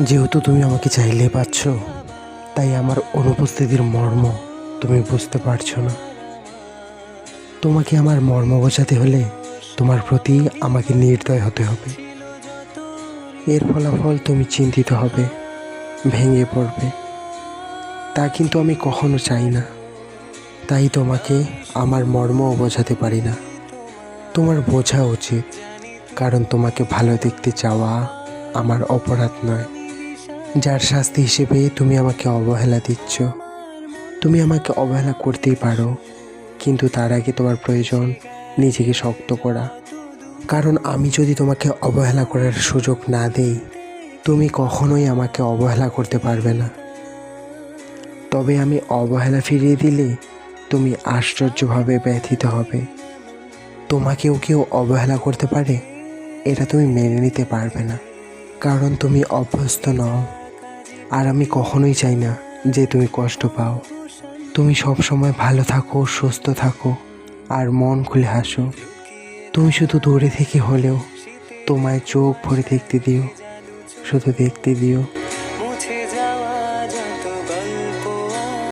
যেহেতু তুমি আমাকে চাইলে পাচ্ছ তাই আমার অনুপস্থিতির মর্ম তুমি বুঝতে পারছ না। তোমাকে আমার মর্ম বোঝাতে হলে তোমার প্রতি আমাকে নির্দয় হতে হবে। এর ফলাফল তুমি চিন্তিত হবে, ভেঙে পড়বে। তা কিন্তু আমি কখনো চাই না। তাই তোমাকে আমার মর্মও বোঝাতে পারি না। তোমার বোঝা উচিত, কারণ তোমাকে ভালো দেখতে চাওয়া আমার অপরাধ নয়। যার শাস্তি হিসেবে তুমি আমাকে অবহেলা দিচ্ছ। তুমি আমাকে অবহেলা করতেই পারো, কিন্তু তার আগে তোমার প্রয়োজন নিজেকে শক্ত করা। কারণ আমি যদি তোমাকে অবহেলা করার সুযোগ না দেই, তুমি কখনোই আমাকে অবহেলা করতে পারবে না। তবে আমি অবহেলা ফিরিয়ে দিলে তুমি আশ্চর্যভাবে ব্যথিত হবে। তোমাকেও কেউ অবহেলা করতে পারে, এটা তুমি মেনে নিতে পারবে না। কারণ তুমি অভ্যস্ত নও। আর আমি কখনোই চাই না যে তুমি কষ্ট পাও। তুমি সব সময় ভালো থাকো, সুস্থ থাকো আর মন খুলে হাসো। তুমি শুধু দূরে থেকে হলেও তোমায় চোখ ভরে দেখতে দিও, শুধু দেখতে দিও।